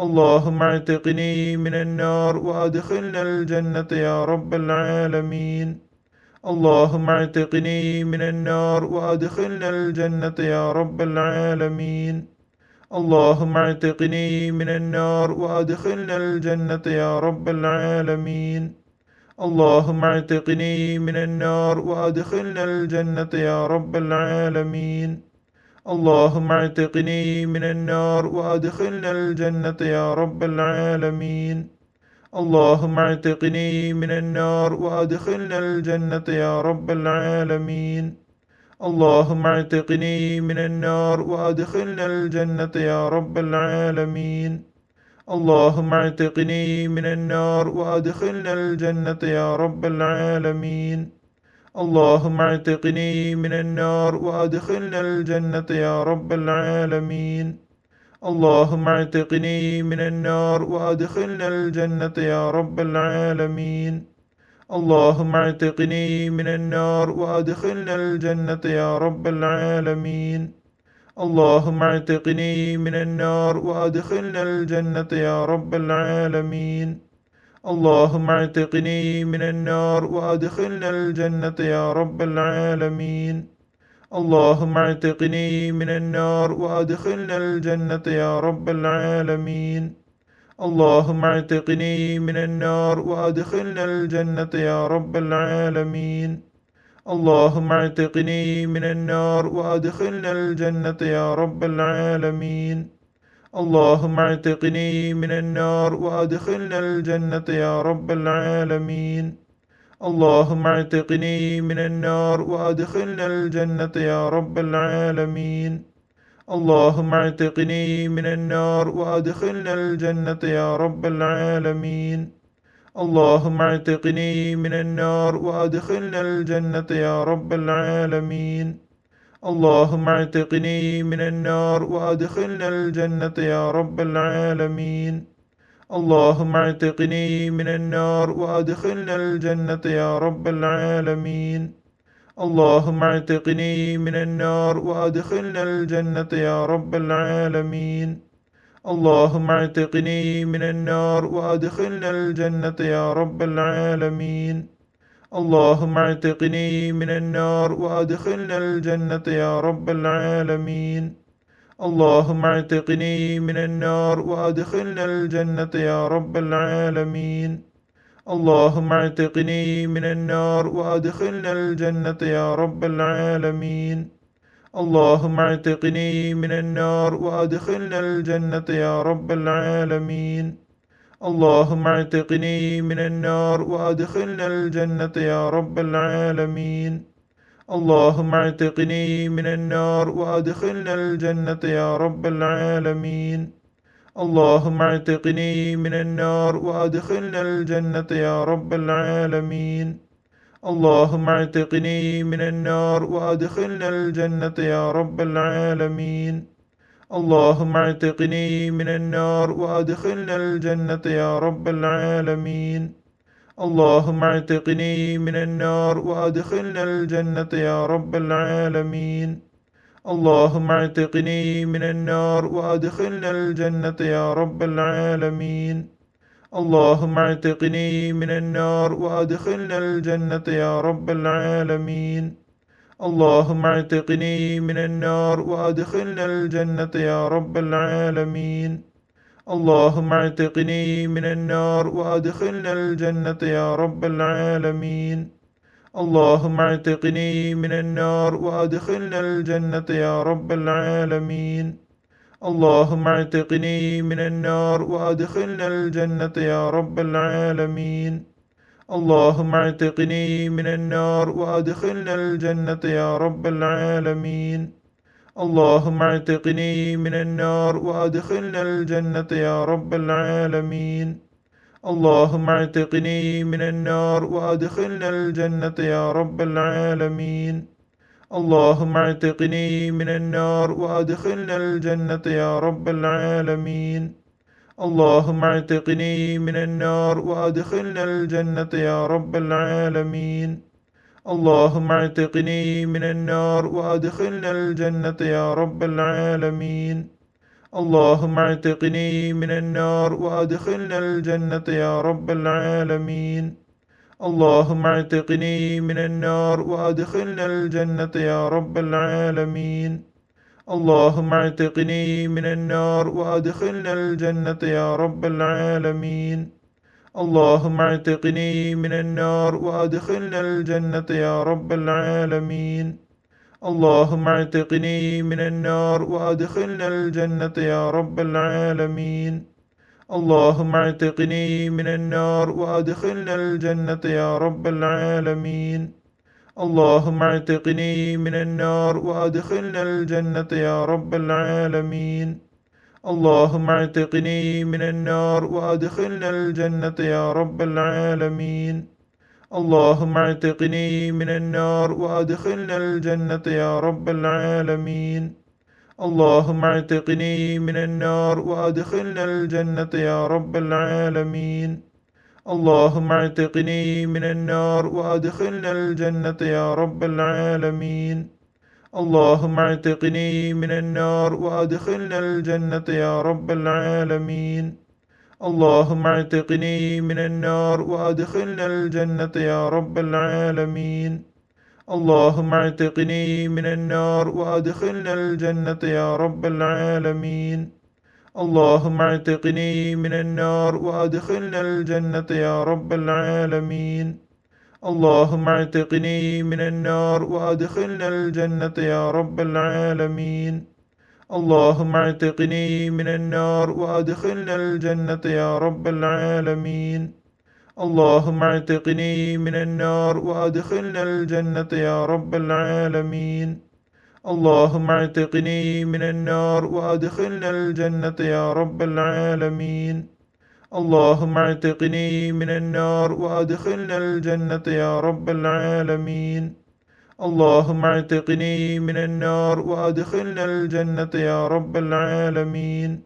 اللهم اعتقني من النار وأدخلنا الجنة يا رب العالمين. اللهم اعتقني من النار وأدخلنا الجنة يا رب العالمين. اللهم اعتقني من النار وأدخلنا الجنة يا رب العالمين. اللهم اعتقني من النار وأدخلنا الجنة يا رب العالمين. اللهم اعتقني من النار وأدخلنا الجنة يا رب العالمين. اللهم اعتقني من النار وأدخلنا الجنة يا رب العالمين. اللهم اعتقني من النار وأدخلنا الجنة يا رب العالمين. اللهم اعتقني من النار وأدخلنا الجنة يا رب العالمين. اللهم اعتقني من النار وأدخلنا الجنة يا رب العالمين. اللهم اعتقني من النار وأدخلنا الجنة يا رب العالمين. اللهم اعتقني من النار وأدخلنا الجنة يا رب العالمين. اللهم اعتقني من النار وأدخلنا الجنة يا رب العالمين. اللهم اعتقني من النار وأدخلنا الجنة يا رب العالمين. اللهم اعتقني من النار وأدخلنا الجنة يا رب العالمين. اللهم اعتقني من النار وأدخلنا الجنة يا رب العالمين. اللهم اعتقني من النار وأدخلنا الجنة يا رب العالمين. اللهم اعتقني من النار وأدخلنا الجنة يا رب العالمين. اللهم اعتقني من النار وأدخلنا الجنة يا رب العالمين. اللهم اعتقني من النار وأدخلنا الجنة يا رب العالمين. اللهم اعتقني من النار وأدخلنا الجنة يا رب العالمين. اللهم اعتقني من النار وأدخلنا الجنة يا رب العالمين. اللهم اعتقني من النار وأدخلنا الجنة يا رب العالمين. اللهم اعتقني من النار وأدخلنا الجنة يا رب العالمين. اللهم اعتقني من النار وأدخلنا الجنة يا رب العالمين. اللهم اعتقني من النار وأدخلنا الجنة يا رب العالمين. اللهم اعتقني من النار وأدخلنا الجنة يا رب العالمين. اللهم اعتقني من النار وأدخلنا الجنة يا رب العالمين. اللهم اعتقني من النار وأدخلنا الجنة يا رب العالمين. اللهم اعتقني من النار وأدخلنا الجنة يا رب العالمين. اللهم اعتقني من النار وأدخلنا الجنة يا رب العالمين. اللهم اعتقني من النار وأدخلنا الجنة يا رب العالمين. اللهم اعتقني من النار وأدخلنا الجنة يا رب العالمين. اللهم اعتقني من النار وأدخلنا الجنة يا رب العالمين. اللهم اعتقني من النار وأدخلنا الجنة يا رب العالمين. اللهم اعتقني من النار وأدخلنا الجنة يا رب العالمين. اللهم اعتقني من النار وأدخلنا الجنة يا رب العالمين. اللهم اعتقني من النار. وأدخلنا الجنة يا رب العالمين. اللهم اعتقني من النار وأدخلنا الجنة يا رب العالمين. اللهم اعتقني من النار وأدخلنا الجنة يا رب العالمين. اللهم اعتقني من النار وأدخلنا الجنة يا رب العالمين. اللهم اعتقني من النار وأدخلنا الجنة يا رب العالمين. اللهم اعتقني من النار وأدخلنا الجنة يا رب العالمين. اللهم اعتقني من النار وأدخلنا الجنة يا رب العالمين. اللهم اعتقني من النار وأدخلنا الجنة يا رب العالمين. اللهم اعتقني من النار وأدخلنا الجنة يا رب العالمين. اللهم اعتقني من النار وأدخلنا الجنة يا رب العالمين. اللهم اعتقني من النار وأدخلنا الجنة يا رب العالمين. اللهم اعتقني من النار وأدخلنا الجنة يا رب العالمين. اللهم اعتقني من النار وأدخلنا الجنة يا رب العالمين. اللهم اعتقني من النار وأدخلنا الجنة يا رب العالمين. اللهم اعتقني من النار وأدخلنا الجنة يا رب العالمين. اللهم اعتقني من النار وأدخلنا الجنة يا رب العالمين. اللهم اعتقني من النار وأدخلنا الجنة يا رب العالمين. اللهم اعتقني من النار وأدخلنا الجنة يا رب العالمين. اللهم اعتقني من النار وأدخلنا الجنة يا رب العالمين. اللهم اعتقني من النار وأدخلنا الجنة يا رب العالمين. اللهم اعتقني من النار وأدخلنا الجنة يا رب العالمين. اللهم اعتقني من النار وأدخلنا الجنة يا رب العالمين. اللهم اعتقني من النار وأدخلنا الجنة يا رب العالمين. اللهم اعتقني من النار وأدخلنا الجنة يا رب العالمين. اللهم اعتقني من النار وأدخلنا الجنة يا رب العالمين. اللهم اعتقني من النار وأدخلنا الجنة يا رب العالمين. اللهم اعتقني من النار وأدخلنا الجنة يا رب العالمين. اللهم اعتقني من النار وأدخلنا الجنة يا رب العالمين. اللهم اعتقني من النار وأدخلنا الجنة يا رب العالمين. اللهم اعتقني من النار وأدخلنا الجنة يا رب العالمين. اللهم اعتقني من النار وأدخلنا الجنة يا رب العالمين.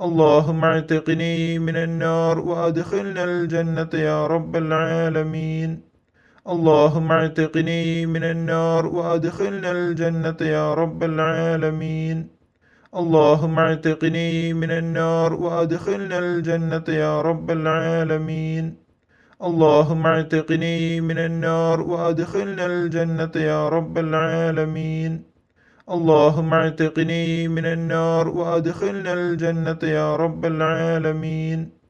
اللهم اعتقني من النار وأدخلنا الجنة يا رب العالمين. اللهم اعتقني من النار وأدخلنا الجنة يا رب العالمين. اللهم اعتقني من النار وأدخلنا الجنة يا رب العالمين. اللهم اعتقني من النار وأدخلنا الجنة يا رب العالمين. اللهم اعتقني من النار وأدخلنا الجنة يا رب العالمين.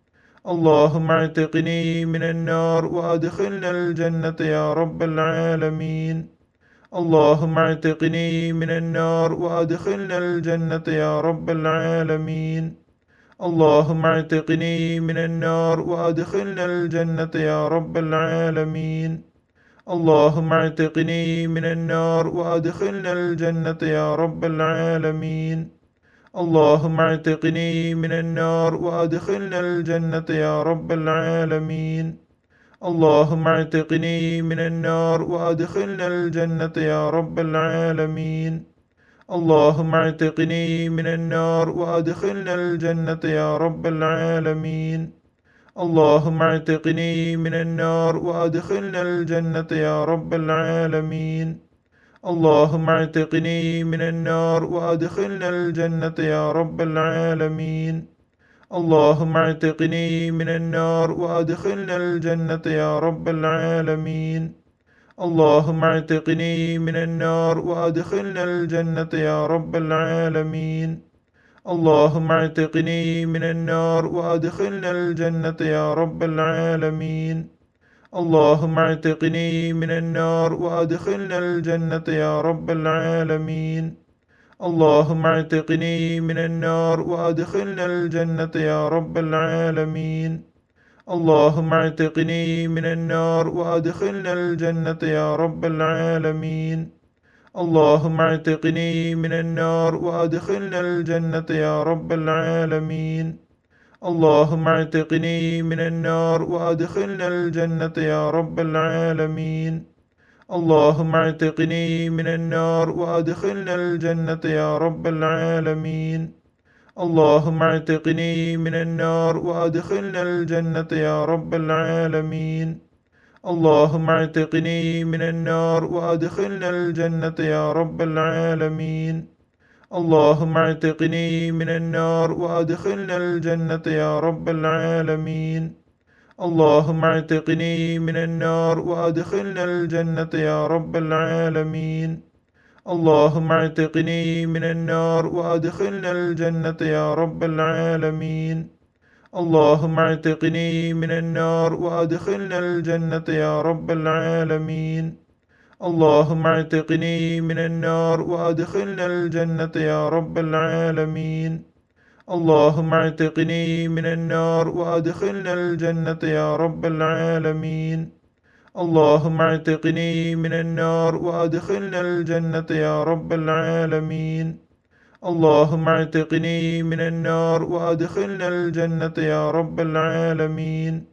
اللهم اعتقني من النار وأدخلنا الجنة يا رب العالمين. اللهم اعتقني من النار وأدخلنا الجنة يا رب العالمين. اللهم اعتقني من النار وأدخلنا الجنة يا رب العالمين. اللهم اعتقني من النار وأدخلنا الجنة يا رب العالمين. اللهم اعتقني من النار وأدخلنا الجنة يا رب العالمين. اللهم اعتقني من النار وأدخلنا الجنة يا رب العالمين. اللهم اعتقني من النار وأدخلنا الجنة يا رب العالمين. اللهم اعتقني من النار وأدخلنا الجنة يا رب العالمين. اللهم اعتقني من النار وأدخلنا الجنة يا رب العالمين. اللهم اعتقني من النار وأدخلنا الجنة يا رب العالمين. اللهم اعتقني من النار وأدخلنا الجنة يا رب العالمين. اللهم اعتقني من النار وأدخلنا الجنة يا رب العالمين. اللهم اعتقني من النار وأدخلنا الجنة يا رب العالمين. اللهم اعتقني من النار وأدخلنا الجنة يا رب العالمين. اللهم اعتقني من النار وأدخلنا الجنة يا رب العالمين. اللهم اعتقني من النار وأدخلنا الجنة يا رب العالمين. اللهم اعتقني من النار وأدخلنا الجنة يا رب العالمين. اللهم اعتقني من النار وأدخلنا الجنة يا رب العالمين. اللهم اعتقني من النار وأدخلنا الجنة يا رب العالمين. اللهم اعتقني من النار وأدخلنا الجنة يا رب العالمين. اللهم اعتقني من النار وأدخلنا الجنة يا رب العالمين. اللهم اعتقني من النار وأدخلنا الجنة يا رب العالمين. اللهم اعتقني من النار وأدخلنا الجنة يا رب العالمين. اللهم اعتقني من النار وأدخلنا الجنة يا رب العالمين. اللهم اعتقني من النار وأدخلنا الجنة يا رب العالمين. اللهم اعتقني من النار وأدخلنا الجنة يا رب العالمين. اللهم اعتقني من النار وأدخلنا الجنة يا رب العالمين. اللهم اعتقني من النار وأدخلنا الجنة يا رب العالمين.